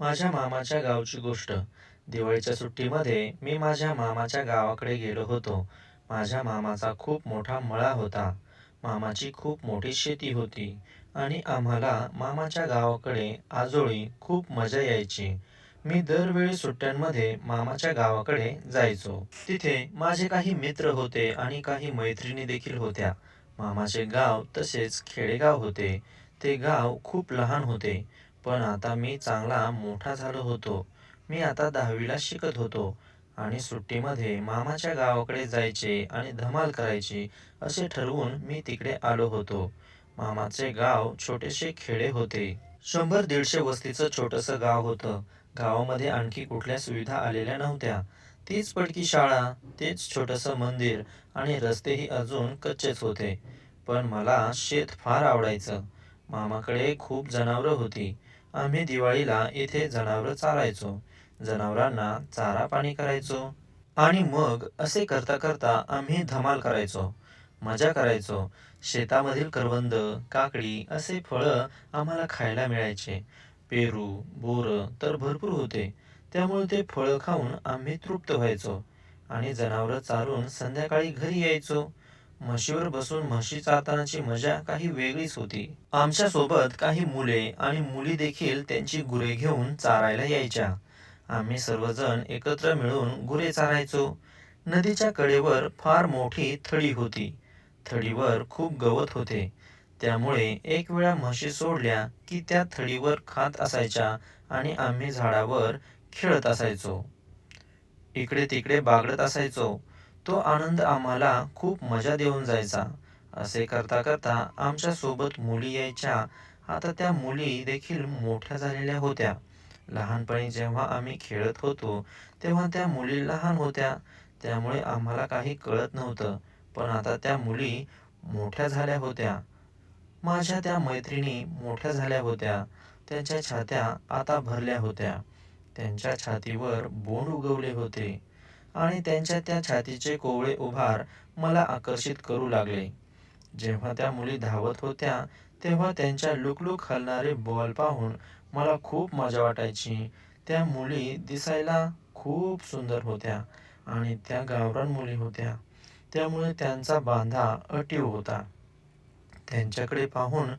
माझ्या मामाच्या गावची गोष्ट. दिवाळीच्या सुट्टीमध्ये मी माझ्या मामाच्या गावाकडे गेलो होतो. माझ्या मामाचा खूप मोठा मळा होता. मामाची खूप मोठी शेती होती आणि आम्हाला मामाच्या गावाकडे आजोळी खूप मजा यायची. मी दरवेळी सुट्ट्यांमध्ये मामाच्या गावाकडे जायचो. तिथे माझे काही मित्र होते आणि काही मैत्रिणी देखील होत्या. मामाचे गाव तसेच खेडेगाव होते. ते गाव खूप लहान होते. पण आता मी चांगला मोठा झालो होतो. मी आता दहावीला शिकत होतो आणि सुट्टीमध्ये मामाच्या गावाकडे जायचे आणि धमाल करायची असे ठरवून मी तिकडे आलो होतो. मामाचे गाव छोटेसे खेडे होते. शंभर दीडशे वस्तीचं छोटंसं गाव होतं. गावामध्ये आणखी कुठल्या सुविधा आलेल्या नव्हत्या. तीच पडकी शाळा तेच छोटंसं मंदिर आणि रस्तेही अजून कच्चेच होते. पण मला शेत फार आवडायचं. मामाकडे खूप जनावरं होती. आम्ही दिवाळीला इथे जनावरं चारायचो. जनावरांना चारा पाणी करायचो. आणि मग असे करता करता आम्ही धमाल करायचो. मजा करायचो. शेतामधील करवंद काकडी असे फळं आम्हाला खायला मिळायचे. पेरू बोरं तर भरपूर होते. त्यामुळे ते फळं खाऊन आम्ही तृप्त व्हायचो. आणि जनावरं चारून संध्याकाळी घरी यायचो. म्हशीवर बसून म्हशी चालतानाची मजा काही वेगळीच होती. आमच्यासोबत काही मुले आणि मुली देखील त्यांची गुरे घेऊन चारायला यायच्या. आम्ही सर्वजण एकत्र मिळून गुरे चारायचो. नदीच्या कडेवर फार मोठी थडी होती. थडीवर खूप गवत होते. त्यामुळे एक वेळा म्हशी सोडल्या की त्या थडीवर खात असायच्या आणि आम्ही झाडावर खेळत असायचो. इकडे तिकडे बागडत असायचो. तो आनंद आम्हाला खूप मजा देऊन जायचा. असे करता करता आमच्यासोबत मुली यायच्या. आता त्या मुली देखील मोठ्या झालेल्या होत्या. लहानपणी जेव्हा आम्ही खेळत होतो तेव्हा त्या मुली लहान होत्या. त्यामुळे आम्हाला काही कळत नव्हतं. पण आता त्या मुली मोठ्या झाल्या होत्या. माझ्या त्या मैत्रिणी मोठ्या झाल्या होत्या. त्यांच्या छात्या आता भरल्या होत्या. त्यांच्या छातीवर बोंड उगवले होते. आणि त्यांच्या त्या छातीचे कोवळे उभार मला आकर्षित करू लागले. जेव्हा त्या मुली धावत होत्या तेव्हा त्यांच्या लुकलुक हलणारे बॉल पाहून मला खूप मजा वाटायची. त्या मुली दिसायला खूप सुंदर होत्या आणि त्या गावरान मुली होत्या. त्यामुळे त्यांचा बांधा अटीव होता. त्यांच्याकडे पाहून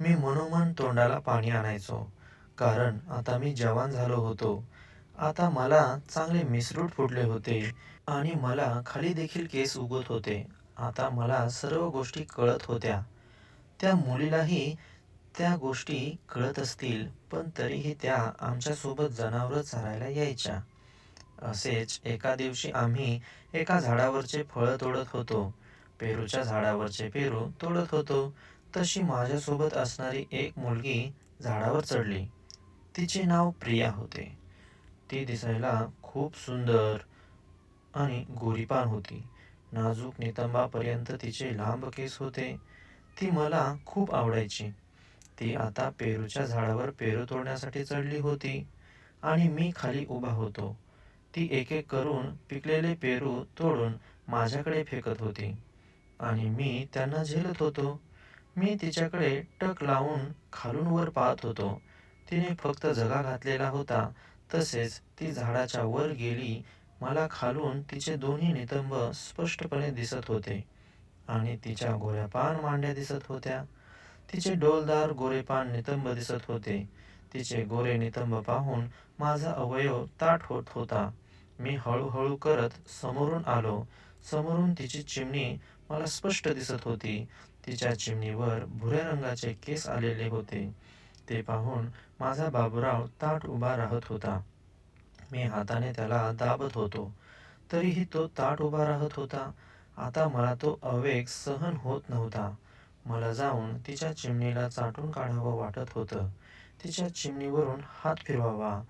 मी मनोमन तोंडाला पाणी आणायचो. कारण आता मी जवान झालो होतो. आता मला चांगले मिसरूट फुटले होते आणि मला खाली देखील केस उगवत होते. आता मला सर्व गोष्टी कळत होत्या. त्या मुलीलाही त्या गोष्टी कळत असतील पण तरीही त्या आमच्यासोबत जनावरं चरायला यायच्या. असेच एका दिवशी आम्ही एका झाडावरचे फळं तोडत होतो. पेरूच्या झाडावरचे पेरू तोडत होतो. तशी माझ्यासोबत असणारी एक मुलगी झाडावर चढली. तिचे नाव प्रिया होते. ती दिसायला खूप सुंदर आणि गोरीपान होती. नाजूक नितंबापर्यंत तिचे लांब केस होते. ती मला खूप आवडायची. ती आता पेरूच्या झाडावर पेरू तोडण्यासाठी चढली होती आणि मी खाली उभा होतो. ती एक एक करून पिकलेले पेरू तोडून माझ्याकडे फेकत होती आणि मी त्यांना झेलत होतो. मी तिच्याकडे टक लावून खालून वर पाहत होतो. तिने फक्त जगा घातलेला होता. तसेच ती झाडाच्या वर गेली मला खालून तिचे दोन्ही नितंब स्पष्टपणे दिसत होते आणि तिच्या गोऱ्यापान मांड्या दिसत होत्या. तिचे डोलदार गोरेपान नितंब दिसत होते. तिचे गोरे नितंब पाहून माझा अवयव ताट होत होता. मी हळूहळू करत समोरून आलो. समोरून तिची चिमणी मला स्पष्ट दिसत होती. तिच्या चिमणीवर भुऱ्या रंगाचे केस आलेले होते. ते पाहून माझा बाबूराव ताट उभा राहत होता. मी हाताने त्याला दाबत होतो. तरीही तो ताट उभा राहत होता. आता मला तो अवेग सहन होत नव्हता. मला जाऊन तिच्या चिमणीला चाटून काढावं वाटत होतं. तिच्या चिमणीवरून हात फिरवावा.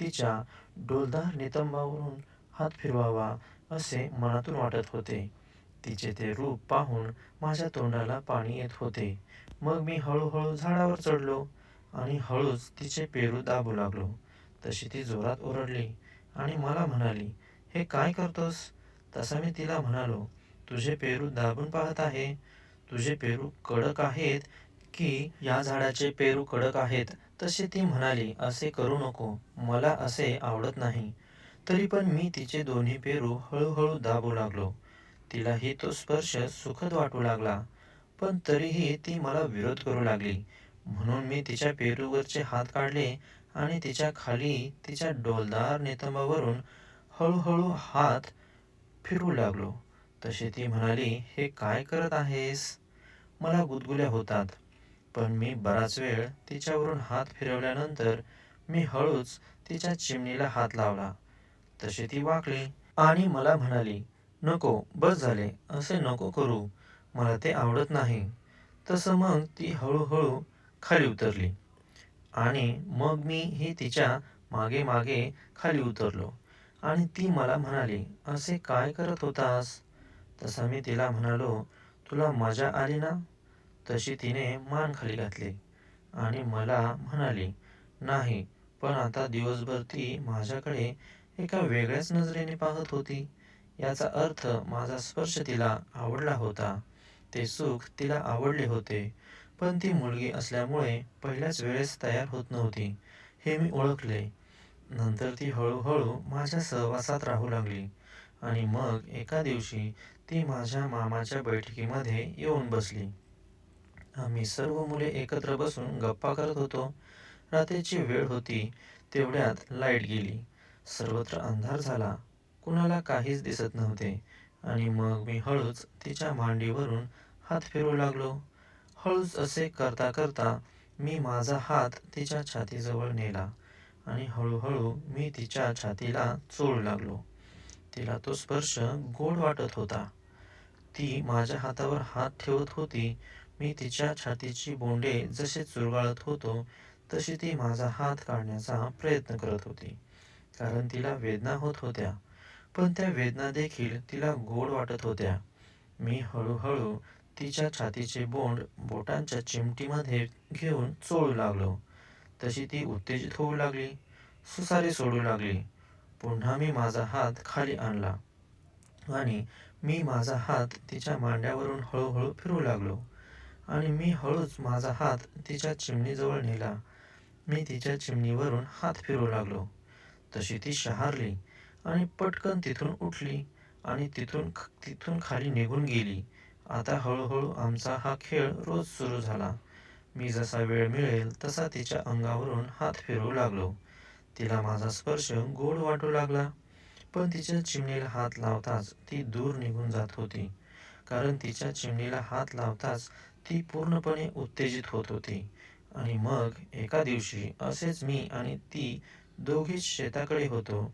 तिच्या डोलदार नितंबावरून हात फिरवावा असे मनातून वाटत होते. तिचे ते रूप पाहून माझ्या तोंडाला पाणी येत होते. मग मी हळूहळू झाडावर चढलो. आणि हळूच तिचे पेरू दाबू लागलो. तशी ती जोरात ओरडली आणि मला म्हणाली हे काय करतोस? तसा मी तिला म्हणालो तुझे पेरू दाबून पाहत आहे. तुझे पेरू कडक आहेत की या झाडाचे पेरू कडक आहेत? तशी ती म्हणाली असे करू नको. मला असे आवडत नाही. तरी पण मी तिचे दोन्ही पेरू हळूहळू दाबू लागलो. तिलाही तो स्पर्श सुखद वाटू लागला. पण तरीही ती मला विरोध करू लागली. म्हणून मी तिच्या पेरूवरचे हात काढले आणि तिच्या खाली तिच्या डोलदार नेतंबावरून हळूहळू हात फिरू लागलो. तशी ती म्हणाली हे काय करत आहेस? मला गुदगुल्या होतात. पण मी बराच वेळ तिच्यावरून हात फिरवल्यानंतर मी हळूच तिच्या चिमणीला हात लावला. तशी ती वाकली आणि मला म्हणाली नको बस झाले असे नको करू. मला ते आवडत नाही. तसं मग ती हळूहळू खाली उतरली. आणि मग मी हे तिच्यामागे मागे खाली उतरलो. आणि ती मला म्हणाली असे काय करत होतास? तसा मी तिला म्हणालो तुला मजा आली ना? तशी तिने मान खाली घातली. आणि मला म्हणाली नाही पण आता दिवसभर ती माझ्याकडे एका वेगळ्याच नजरेने पाहत होती. याचा अर्थ माझा स्पर्श तिला आवडला होता. ते सुख तिला आवडले होते. पण ती मुलगी असल्यामुळे पहिल्याच वेळेस तयार होत नव्हती. हे मी ओळखले. नंतर ती हळूहळू माझ्या सहवासात राहू लागली. आणि मग एका दिवशी ती माझ्या मामाच्या बैठकीमध्ये येऊन बसली. आम्ही सर्व मुले एकत्र बसून गप्पा करत होतो. रात्रीची वेळ होती तेवढ्यात लाइट गेली. सर्वत्र अंधार झाला. कुणाला काहीच दिसत नव्हते. आणि मग मी हळूच तिच्या मांडीवरून हात फिरू लागलो. हळूच असे करता करता मी माझा हात तिच्या छातीजवळ नेला आणि हळूहळू मी तिच्या छातीला चोळ लागलो. तिला तो स्पर्श गोड वाटत होता. ती माझ्या हातावर हात ठेवत होती. मी तिच्या छातीची बोंडे जसे चुरगाळत होतो तशी ती माझा हात काढण्याचा प्रयत्न करत होती. कारण तिला वेदना होत होत्या. पण त्या वेदना देखील तिला गोड वाटत होत्या. मी हळूहळू तिच्या छातीचे बोंड बोटांच्या चिमटीमध्ये घेऊन चोळू लागलो. तशी ती उत्तेजित होऊ लागली. सुसारी सोडू लागली. पुन्हा मी माझा हात खाली आणला आणि मी माझा हात तिच्या मांड्यावरून हळूहळू फिरू लागलो आणि मी हळूच माझा हात तिच्या चिमणीजवळ नेला. मी तिच्या चिमणीवरून हात फिरू लागलो. तशी ती शहारली आणि पटकन तिथून उठली आणि तिथून तिथून खाली निघून गेली. आता हळूहळू आमचा हा खेळ रोज सुरू झाला. मी जसा वेळ मिळेल तसा तिच्या अंगावरून हात फिरवू लागलो. तिला माझा स्पर्श गोड वाटू लागला. पण तिच्या चिमणीला हात लावताच ती दूर निघून जात होती. कारण तिच्या चिमणीला हात लावताच ती पूर्णपणे उत्तेजित होत होती. आणि मग एका दिवशी असेच मी आणि ती दोघीच शेताकडे होतो.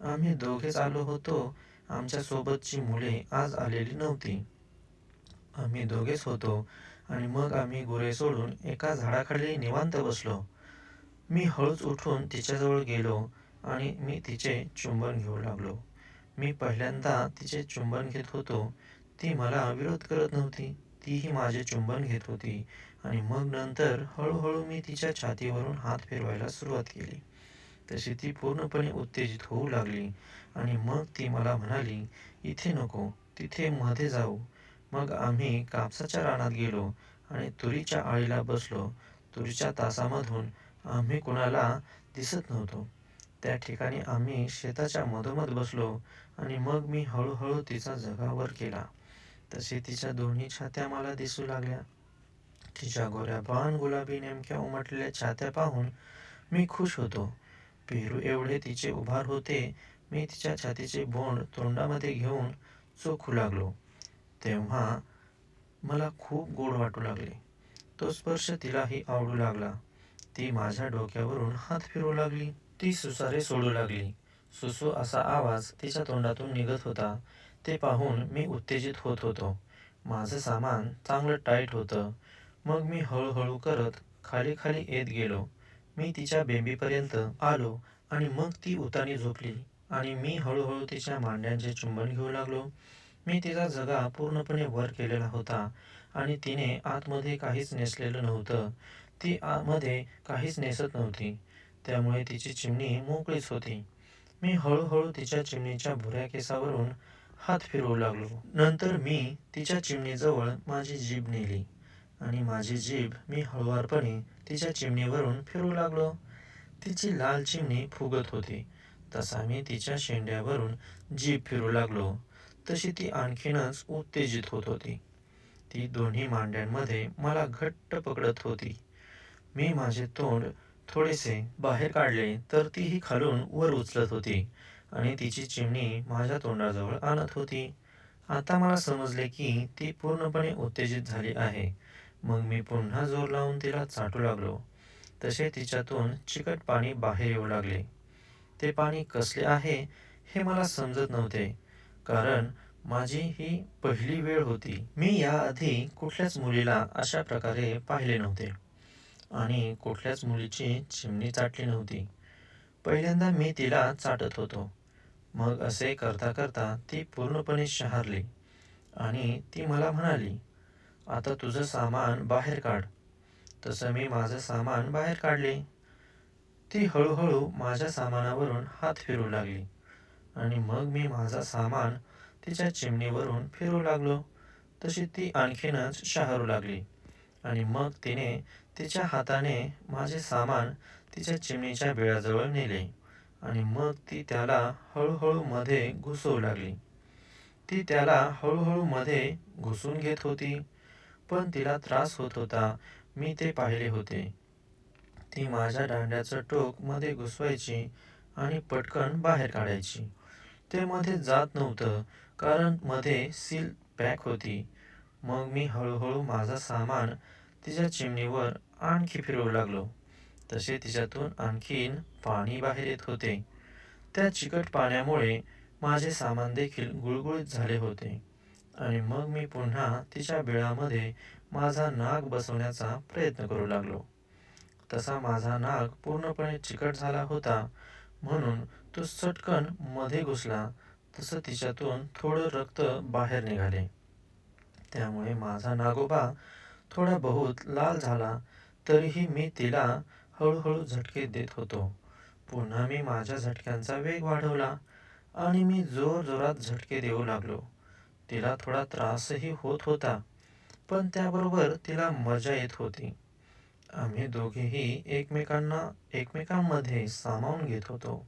आम्ही दोघेच आलो होतो. आमच्यासोबतची मुले आज आलेली नव्हती. आम्ही दोघेच होतो. आणि मग आम्ही गुरे सोडून एका झाडाखाली निवांत बसलो. मी हळूच उठून तिच्याजवळ गेलो आणि मी तिचे चुंबन घेऊ लागलो. मी पहिल्यांदा तिचे चुंबन घेत होतो. ती मला विरोध करत नव्हती. तीही माझे चुंबन घेत होती. आणि मग नंतर हळूहळू मी तिच्या छातीवरून हात फिरवायला सुरुवात केली. तशी ती पूर्णपणे उत्तेजित होऊ लागली. आणि मग ती मला म्हणाली इथे नको. तिथे मध्ये जाऊ. मग आम्ही कापसाच्या रानात गेलो आणि तुरीच्या आळीला बसलो. तुरीच्या तासामधून आम्ही कुणाला दिसत नव्हतो. त्या ठिकाणी आम्ही शेताच्या मधोमध बसलो आणि मग मी हळूहळू तिचा जगावर केला. तसे तिच्या दोन्ही छात्या मला दिसू लागल्या. तिच्या गोऱ्या बाण गुलाबी नेमक्या उमटलेल्या छात्या पाहून मी खुश होतो. पेरू एवढे तिचे उभार होते. मी तिच्या छातीचे बोंड तोंडामध्ये घेऊन चोखू लागलो. तेव्हा मला खूप गोड वाटू लागले. तो स्पर्श तिलाही आवडू लागला. ती माझ्या डोक्यावरून हात फिरू लागली. ती सुसारे सोडू लागली. सुसू असा आवाज तिच्या तोंडातून निघत होता. ते पाहून मी उत्तेजित होत होतो. माझं सामान चांगलं टाईट होतं. मग मी हळूहळू करत खाली खाली येत गेलो. मी तिच्या बेंबीपर्यंत आलो आणि मग ती उतानी झोपली आणि मी हळूहळू तिच्या मांड्यांचे चुंबन घेऊ लागलो. मी तिचा जगा पूर्णपणे वर केलेला होता आणि तिने आतमध्ये काहीच नेसलेलं नव्हतं. ती आतमध्ये काहीच नेसत नव्हती. त्यामुळे तिची चिमणी मोकळीच होती. मी हळूहळू तिच्या चिमणीच्या भुऱ्या केसावरून हात फिरवू लागलो. नंतर मी तिच्या चिमणीजवळ माझी जीभ नेली आणि माझी जीभ मी हळुवारपणे तिच्या चिमणीवरून फिरू लागलो. तिची लाल चिमणी फुगत होती. तसा मी तिच्या शेंड्यावरून जीभ फिरू लागलो. तशी ती आणखीनच उत्तेजित होत होती. ती दोन्ही मांड्यांमध्ये मला घट्ट पकडत होती. मी माझे तोंड थोडेसे बाहेर काढले तर तीही खालून वर उचलत होती आणि तिची चिमणी माझ्या तोंडाजवळ आणत होती. आता मला समजले की ती पूर्णपणे उत्तेजित झाली आहे. मग मी पुन्हा जोर लावून तिला चाटू लागलो. तसे तिच्यातून चिकट पाणी बाहेर येऊ लागले. ते पाणी कसले आहे हे मला समजत नव्हते. कारण माझी ही पहिली वेळ होती. मी याआधी कुठल्याच मुलीला अशा प्रकारे पाहिले नव्हते. आणि कुठल्याच मुलीची चिमणी चाटली नव्हती. पहिल्यांदा मी तिला चाटत होतो. मग असे करता करता ती पूर्णपणे शहारली. आणि ती मला म्हणाली आता तुझं सामान बाहेर काढ. तसं मी माझं सामान बाहेर काढले. ती हळूहळू माझ्या सामानावरून हात फिरू लागली. आणि मग मी माझा सामान तिच्या चिमणीवरून फिरू लागलो. तशी ती आणखीनच शहरू लागली. आणि मग तिने तिच्या हाताने माझे सामान तिच्या चिमणीच्या बिळाजवळ नेले. आणि मग ती त्याला हळूहळू मध्ये घुसवू लागली. ती त्याला हळूहळू मध्ये घुसून घेत होती. पण तिला त्रास होत होता. मी ते पाहिले होते. ती माझ्या दांड्याचं टोकमध्ये घुसवायची आणि पटकन बाहेर काढायची. ते मध्ये जात नव्हतं कारण मध्ये सील पॅक होती. मग मी हळूहळू माझा सामान तिच्या चिमणीवर आणखी फिरवू लागलो. तसे तिच्यातून आणखीन पाणी बाहेर येत होते. त्या चिकट पाण्यामुळे माझे सामान देखील गुळगुळीत झाले होते. आणि मग मी पुन्हा तिच्या बिळामध्ये माझा नाग बसवण्याचा प्रयत्न करू लागलो. तसा माझा नाग पूर्णपणे चिकट झाला होता म्हणून तो चटकनमध्ये घुसला. तसं तिच्यातून थोडं रक्त बाहेर निघाले. त्यामुळे माझा नागोबा थोडा बहुत लाल झाला तरीही मी तिला हळूहळू झटके देत होतो. पुन्हा मी माझ्या झटक्यांचा वेग वाढवला आणि मी जोर जोरात झटके देऊ लागलो. तिला थोडा त्रासही होत होता पण त्याबरोबर तिला मजा येत होती. आम्ही दोघेही एकमेकांना एकमेकांमध्ये सामावून घेत होतो.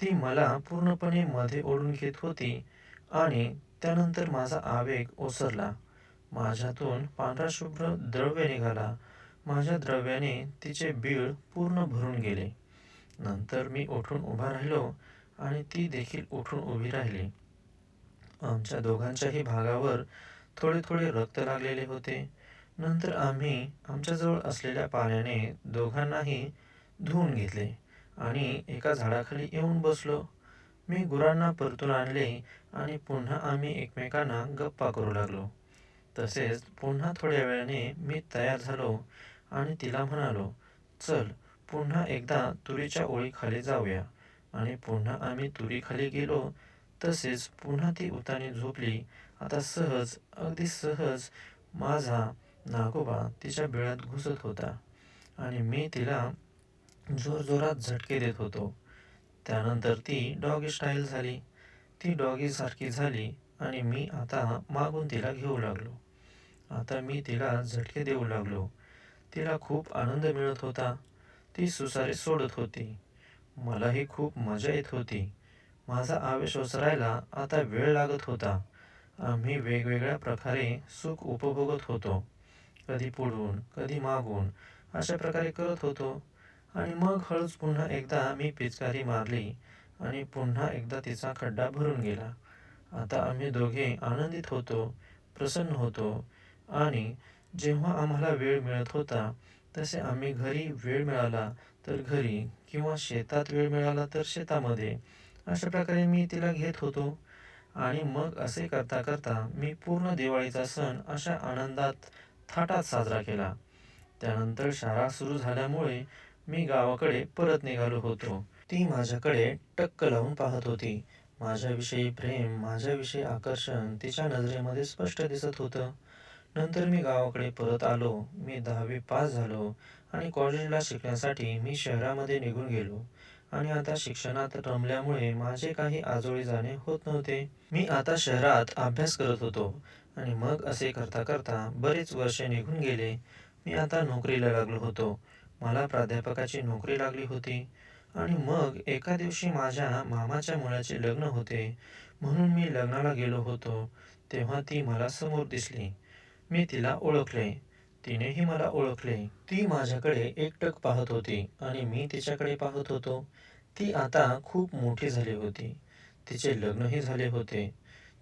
ती मला पूर्णपणे मध्ये ओढून घेत होती आणि त्यानंतर माझा आवेग ओसरला. माझ्यातून पांढरा शुभ्र द्रव्य निघाला. माझ्या द्रव्याने तिचे बीळ पूर्ण भरून गेले. नंतर मी उठून उभा राहिलो आणि ती देखील उठून उभी राहिली. आमच्या दोघांच्याही भागावर थोडे थोडे रक्त लागलेले होते. नंतर आम्ही आमच्याजवळ असलेल्या पाण्याने दोघांनाही धुवून घेतले. आणि एका झाडाखाली येऊन बसलो. मी गुरांना परतून आणले आणि पुन्हा आम्ही एकमेकांना गप्पा करू लागलो. तसेच पुन्हा थोड्या वेळाने मी तयार झालो आणि तिला म्हणालो चल पुन्हा एकदा तुरीच्या ओळीखाली जाऊया. आणि पुन्हा आम्ही तुरीखाली गेलो. तसेच पुन्हा ती उतानी झोपली. आता सहज अगदी सहज माझा नागोबा तिच्या बिळात घुसत होता आणि मी तिला जोरजोरात झटके देत होतो. त्यानंतर ती डॉगी स्टाईल झाली. ती डॉगीसारखी झाली आणि मी आता मागून तिला घेऊ लागलो. आता मी तिला झटके देऊ लागलो. तिला खूप आनंद मिळत होता. ती सुसारी सोडत होती. मलाही खूप मजा येत होती. माझा आवेश ओसरायला आता वेळ लागत होता. आम्ही वेगवेगळ्या प्रकारे सुख उपभोगत होतो. कधी पुढून कधी मागून अशा प्रकारे करत होतो. आणि मग हळूच पुन्हा एकदा आम्ही पिचकारी मारली आणि पुन्हा एकदा तिचा खड्डा भरून गेला. आता आम्ही दोघे आनंदित होतो प्रसन्न होतो आणि जेव्हा आम्हाला वेळ मिळत होता तसे आम्ही घरी वेळ मिळाला तर घरी किंवा शेतात वेळ मिळाला तर शेतामध्ये अशा प्रकारे मी तिला घेत होतो. आणि मग असे करता करता मी पूर्ण दिवाळीचा सण अशा आनंदात थाटात साजरा केला. त्यानंतर शाळा सुरू झाल्यामुळे मी गावाकडे परत निघालो होतो. ती माझ्याकडे टक्क लावून पाहत होती. माझ्याविषयी प्रेम माझ्याविषयी आकर्षण तिच्या नजरेमध्ये स्पष्ट दिसत होतं. नंतर मी गावाकडे परत आलो. मी दहावी पास झालो आणि कॉलेजला शिकण्यासाठी मी शहरामध्ये निघून गेलो. आणि आता शिक्षणात रमल्यामुळे माझे काही आजोळी जाणे होत नव्हते. मी आता शहरात अभ्यास करत होतो आणि मग असे करता करता बरेच वर्षे निघून गेले. मी आता नोकरीला लागलो होतो. मला प्राध्यापकाची नोकरी लागली होती आणि मग एका दिवशी माझ्या मामाच्या मुलाचे लग्न होते. म्हणून मी लग्नाला गेलो होतो. तेव्हा ती मला समोर दिसली. मी तिला ओळखले. तिनेही मला ओळखले. ती माझ्याकडे एकटक पाहत होती आणि मी तिच्याकडे पाहत होतो. ती आता खूप मोठी झाली होती. तिचे लग्नही झाले होते.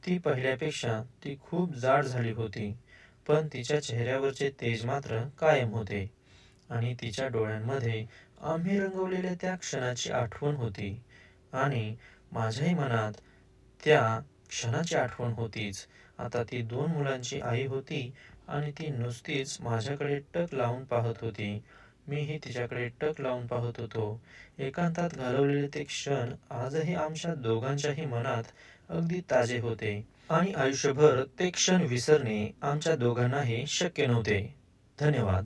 ती पहिल्यापेक्षा ती खूप जाड झाली होती. पण तिच्या चेहऱ्यावरचे तेज मात्र कायम होते. आणि तिच्या डोळ्यांमध्ये आम्ही रंगवलेल्या त्या क्षणाची आठवण होती. आणि माझ्याही मनात त्या क्षणाची आठवण होतीच. आता ती दोन मुलांची आई होती आणि ती नुसतीच माझ्याकडे टक लावून पाहत होती. मीही तिच्याकडे टक लावून पाहत होतो. एकांतात घालवलेले ते क्षण आजही आमच्या दोघांच्याही मनात अगदी ताजे होते. आणि आयुष्यभर ते क्षण विसरणे आमच्या दोघांनाही शक्य नव्हते. धन्यवाद.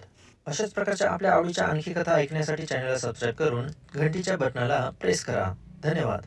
अशाच प्रकारच्या आपल्या आवडीच्या आणखी कथा ऐकण्यासाठी चॅनलला सबस्क्राईब करून घंटीच्या बटनाला प्रेस करा. धन्यवाद.